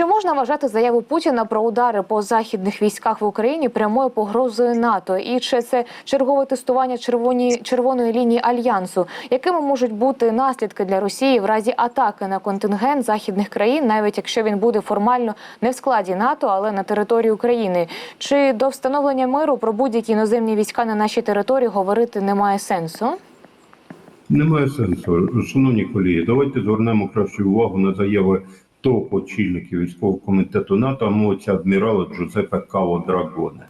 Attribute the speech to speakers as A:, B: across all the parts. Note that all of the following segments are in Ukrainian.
A: Чи можна вважати заяву Путіна про удари по західних військах в Україні прямою погрозою НАТО? І чи це чергове тестування червоні червоної лінії альянсу? Якими можуть бути наслідки для Росії в разі атаки на контингент західних країн, навіть якщо він буде формально не в складі НАТО, але на території України? Чи до встановлення миру про будь-які іноземні війська на нашій території говорити немає сенсу?
B: Немає сенсу. Шановні колеги, давайте звернемо кращу увагу на заяви топ очільників військового комітету НАТО, мовиться адмірала Джузепе Каво Драгоне.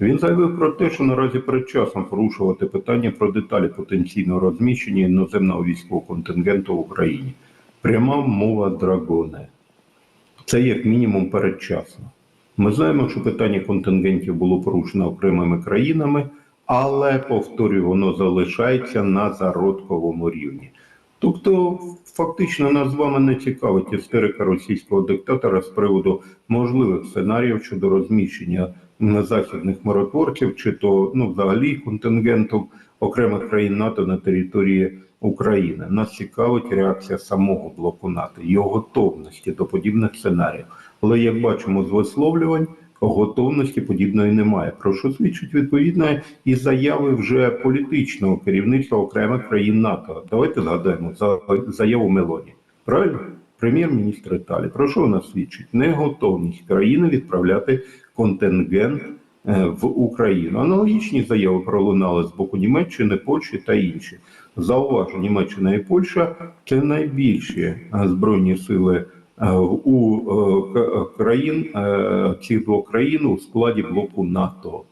B: Він заявив про те, що наразі передчасно порушувати питання про деталі потенційного розміщення іноземного військового контингенту в Україні. Пряма мова Драгоне. Це як мінімум передчасно. Ми знаємо, що питання контингентів було порушено окремими країнами, але повторюю, воно залишається на зародковому рівні. Тобто, фактично, нас з вами не цікавить істерика російського диктатора з приводу можливих сценаріїв щодо розміщення західних миротворців, чи то ну, взагалі контингенту окремих країн НАТО на території України. Нас цікавить реакція самого блоку НАТО, його готовності до подібних сценаріїв. Але як бачимо з висловлювань, готовності подібної немає. Про що свідчить відповідно і заяви вже політичного керівництва окремих країн НАТО. Давайте згадаємо за заяву Мелоні. Правильно? Прем'єр-міністр Італії. Про що вона свідчить? Неготовність країни відправляти контингент е, в Україну. Аналогічні заяви пролунали з боку Німеччини, Польщі та інші. Зауважу, Німеччина і Польща це найбільші е, збройні сили у е, країн е, цих двох країн у складі блоку НАТО.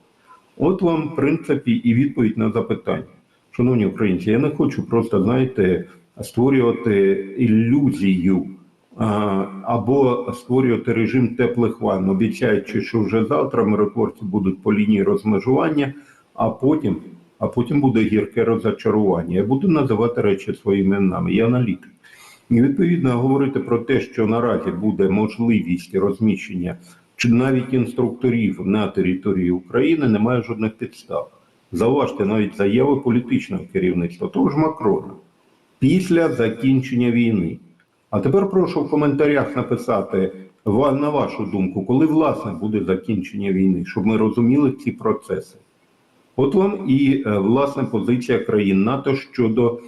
B: От вам, в принципі, і відповідь на запитання. Шановні українці, я не хочу просто, знаєте, створювати ілюзію або створювати режим теплих ванн, обіцяючи, що вже завтра миротворці будуть по лінії розмежування, а потім, а потім буде гірке розочарування. Я буду називати речі своїми іменами. Я аналітик. І відповідно говорити про те, що наразі буде можливість розміщення чи навіть інструкторів на території України, немає жодних підстав. Зауважте навіть заяви політичного керівництва, того ж Макрона, після закінчення війни. А тепер прошу в коментарях написати на вашу думку, коли власне буде закінчення війни, щоб ми розуміли ці процеси. От вам і е, власне позиція країн НАТО щодо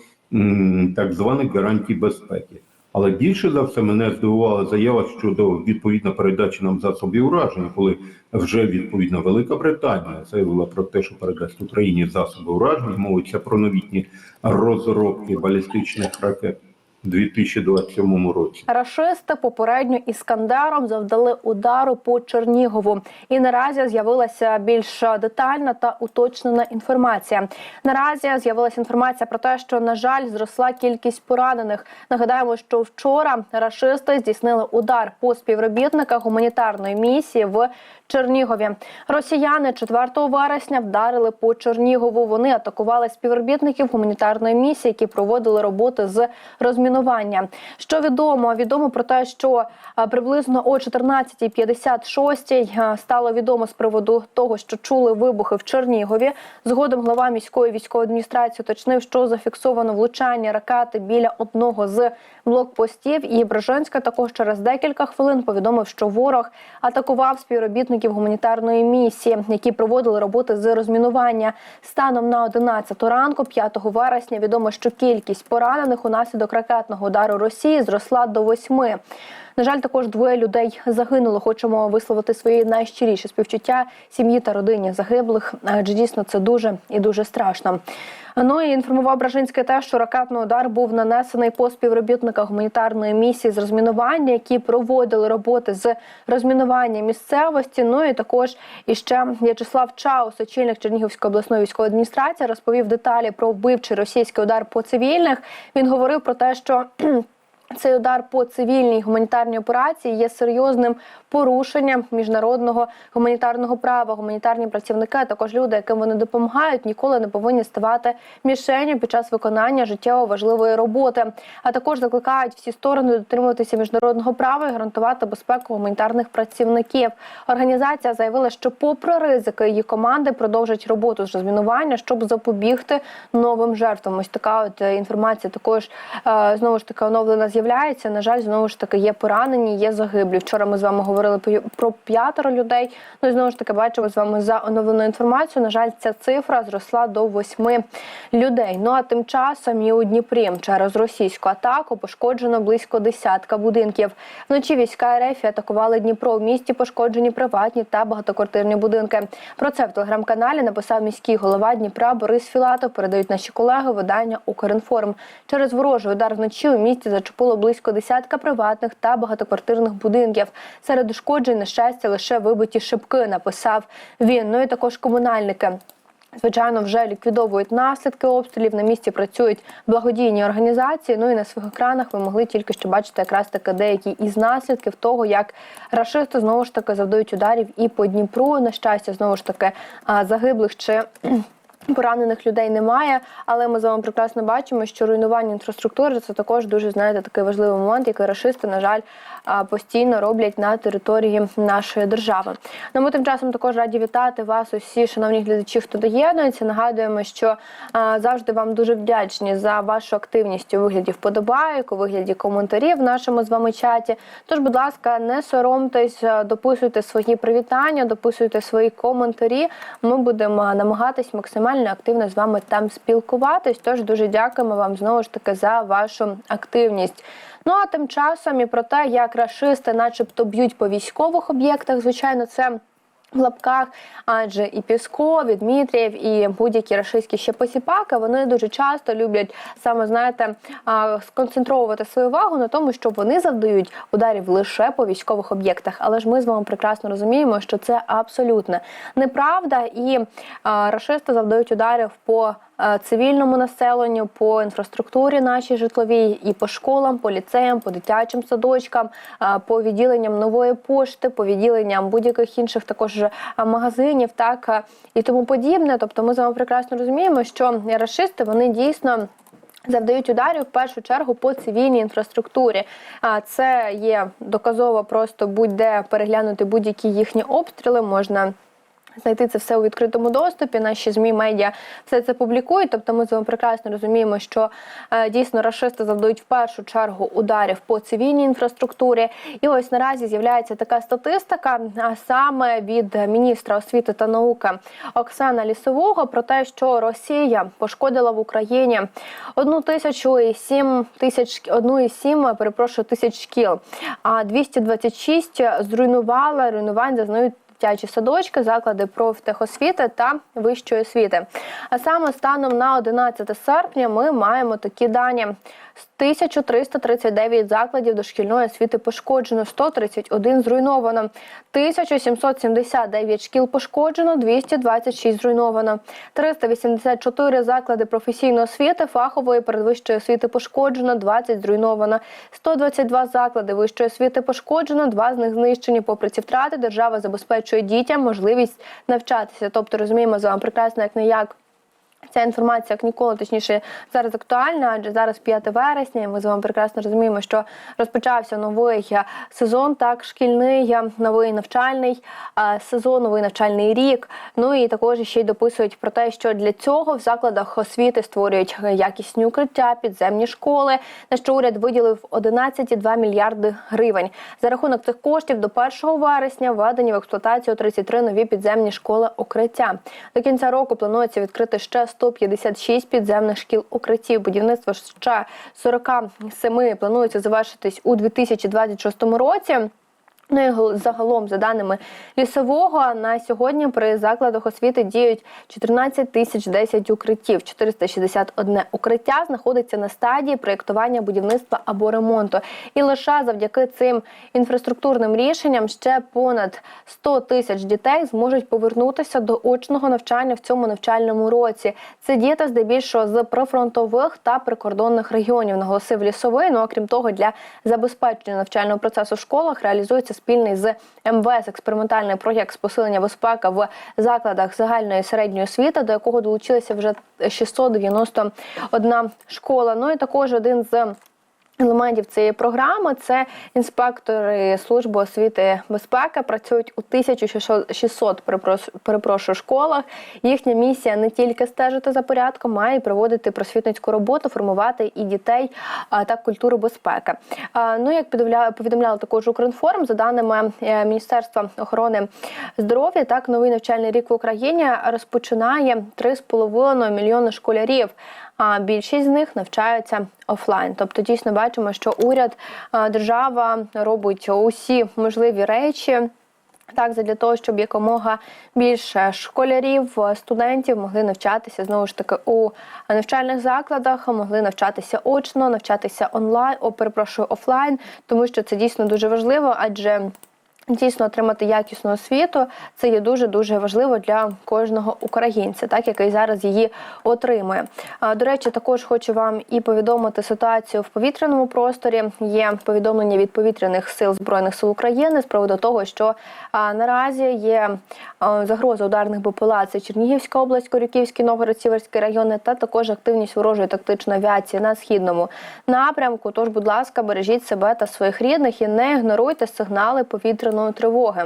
B: так званих гарантій безпеки. Але більше за все мене здивувала заява щодо відповідно передачі нам засобів ураження, коли вже відповідно Велика Британія заявила про те, що передасть Україні засоби ураження. Мовиться про новітні розробки балістичних ракет 2027 році.
C: Рашисти попередньо іскандером завдали удару по Чернігову, і наразі з'явилася більш детальна та уточнена інформація. Наразі з'явилася інформація про те, що на жаль зросла кількість поранених. Нагадаємо, що вчора рашисти здійснили удар по співробітниках гуманітарної місії в Чернігові. Росіяни 4 вересня вдарили по Чернігову. Вони атакували співробітників гуманітарної місії, які проводили роботи з розмінування. Що відомо? Відомо про те, що е, приблизно о 14.56 е, стало відомо з приводу того, що чули вибухи в Чернігові. Згодом глава міської військової адміністрації уточнив, що зафіксовано влучання ракети біля одного з блокпостів. І Брожанська також через декілька хвилин повідомив, що ворог атакував співробітників гуманітарної місії, які проводили роботи з розмінування. Станом на 11 ранку, 5 вересня, відомо, що кількість поранених унаслідок ракетного удару Росії зросла до восьми. На жаль, також двоє людей загинуло. Хочемо висловити свої найщиріші співчуття сім'ї та родині загиблих. Адже дійсно це дуже і дуже страшно. Ну і інформував Бражинський те, що ракетний удар був нанесений по співробітниках гуманітарної місії з розмінування, які проводили роботи з розмінування місцевості. Ну і також іще В'ячеслав Чаус, очільник Чернігівської обласної військової адміністрації, розповів деталі про вбивчий російський удар по цивільних. Він говорив про те, що цей удар по цивільній гуманітарній операції є серйозним порушенням міжнародного гуманітарного права. Гуманітарні працівники, а також люди, яким вони допомагають, ніколи не повинні ставати мішенью під час виконання життєво важливої роботи. А також закликають всі сторони дотримуватися міжнародного права і гарантувати безпеку гуманітарних працівників. Організація заявила, що, попри ризики, її команди продовжать роботу з розмінування, щоб запобігти новим жертвам. Ось така от е, інформація також е, знову ж таки оновлена з'явилася з'являється. На жаль, знову ж таки є поранені, є загиблі. Вчора ми з вами говорили про п'ятеро людей. Ну і знову ж таки бачимо з вами за оновленою інформацією. На жаль, ця цифра зросла до восьми людей. Ну а тим часом і у Дніпрі через російську атаку пошкоджено близько десятка будинків. Вночі війська РФ атакували Дніпро. В місті пошкоджені приватні та багатоквартирні будинки. Про це в телеграм-каналі написав міський голова Дніпра Борис Філатов. Передають наші колеги видання Укрінформ. Через ворожий удар вночі у місті зачепило близько десятка приватних та багатоквартирних будинків. Серед ушкоджень на щастя лише вибиті шибки. Написав він. Ну і також комунальники. Звичайно, вже ліквідовують наслідки обстрілів. На місці працюють благодійні організації. Ну і на своїх екранах ви могли тільки що бачити якраз таки деякі із наслідків того, як рашисти знову ж таки завдають ударів і по Дніпру. На щастя, знову ж таки загиблих чи Поранених людей немає, але ми з вами прекрасно бачимо, що руйнування інфраструктури це також дуже знаєте такий важливий момент, який рашисти, на жаль, постійно роблять на території нашої держави. Ну ми тим часом також раді вітати вас, усі шановні глядачі, хто доєднується. Нагадуємо, що завжди вам дуже вдячні за вашу активність у вигляді вподобайок, у вигляді коментарів в нашому з вами чаті. Тож, будь ласка, не соромтесь, дописуйте свої привітання, дописуйте свої коментарі. Ми будемо намагатись максимально активно з вами там спілкуватись. Тож дуже дякуємо вам знову ж таки за вашу активність. Ну а тим часом і про те, як рашисти, начебто, б'ють по військових об'єктах, звичайно, це. В лапках, адже і Пісков, і Дмитрієв, і будь-які рашистські ще посіпаки, вони дуже часто люблять саме знаєте сконцентровувати свою увагу на тому, що вони завдають ударів лише по військових об'єктах. Але ж ми з вами прекрасно розуміємо, що це абсолютно неправда, і рашисти завдають ударів по цивільному населенню, по інфраструктурі нашій житловій, і по школам, по ліцеям, по дитячим садочкам, е, по відділенням нової пошти, по відділенням будь-яких інших також е, магазинів, так е, і тому подібне. Тобто, ми з вами прекрасно розуміємо, що рашисти вони дійсно. Завдають ударів в першу чергу по цивільній інфраструктурі. А це є доказово просто будь-де переглянути будь-які їхні обстріли можна. Знайти це все у відкритому доступі. Наші змі медіа все це публікують. Тобто, ми з вами прекрасно розуміємо, що е, дійсно рашисти завдають в першу чергу ударів по цивільній інфраструктурі. І ось наразі з'являється така статистика, а саме від міністра освіти та науки Оксана Лісового про те, що Росія пошкодила в Україні одну тисячу і сім тисяч одну і сім, перепрошую, тисяч шкіл, а 226 зруйнувала руйнувань зазнають дитячі садочки, заклади профтехосвіти та вищої освіти. А саме станом на 11 серпня ми маємо такі дані. З 1339 закладів дошкільної освіти пошкоджено, 131 зруйновано, 1779 шкіл пошкоджено, 226 зруйновано, 384 заклади професійної освіти, фахової передвищої освіти пошкоджено, 20 зруйновано, 122 заклади вищої освіти пошкоджено, два з них знищені. Попри ці втрати, держава забезпечує дітям можливість навчатися. Тобто розуміємо з вами прекрасно, як не як. Ця інформація як ніколи, точніше, зараз актуальна, адже зараз 5 вересня. і Ми з вами прекрасно розуміємо, що розпочався новий е, сезон, так шкільний, е, новий навчальний е, сезон, новий навчальний рік. Ну і також ще й дописують про те, що для цього в закладах освіти створюють якісні укриття, підземні школи. На що уряд виділив 11,2 мільярди гривень. За рахунок цих коштів до 1 вересня введені в експлуатацію 33 нові підземні школи укриття. До кінця року планується відкрити ще 156 підземних шкіл укриттів. Будівництво ще 47 планується завершитись у 2026 році. Ну і загалом, за даними лісового, на сьогодні при закладах освіти діють 14 тисяч 10 укриттів. 461 укриття знаходиться на стадії проєктування будівництва або ремонту. І лише завдяки цим інфраструктурним рішенням ще понад 100 тисяч дітей зможуть повернутися до очного навчання в цьому навчальному році. Це діти здебільшого з прифронтових та прикордонних регіонів, наголосив лісовий. Ну окрім того, для забезпечення навчального процесу в школах реалізується спільний з МВС експериментальний проєкт з посилення безпеки в закладах загальної середньої освіти, до якого долучилися вже 691 школа. Ну і також один з Елементів цієї програми це інспектори служби освіти безпеки працюють у 1600 перепрос- перепрошую, школах. Їхня місія не тільки стежити за порядком, а й проводити просвітницьку роботу, формувати і дітей та культуру безпеки. Ну як повідомля- повідомляли також Укрінформ, за даними е, Міністерства охорони здоров'я, так новий навчальний рік в Україні розпочинає 3,5 мільйони школярів. А більшість з них навчаються офлайн. Тобто, дійсно бачимо, що уряд, держава робить усі можливі речі. Так, для того, щоб якомога більше школярів, студентів могли навчатися знову ж таки у навчальних закладах, могли навчатися очно, навчатися онлайн, о, перепрошую, офлайн, тому що це дійсно дуже важливо, адже Дійсно, отримати якісну освіту це є дуже дуже важливо для кожного українця, так який зараз її отримує. До речі, також хочу вам і повідомити ситуацію в повітряному просторі. Є повідомлення від повітряних сил збройних сил України з приводу того, що наразі є загроза ударних БПЛА. Це Чернігівська область, Корюківський, Новгород, Сіверський райони, та також активність ворожої тактичної авіації на східному напрямку. Тож, будь ласка, бережіть себе та своїх рідних і не ігноруйте сигнали повітряної тривоги.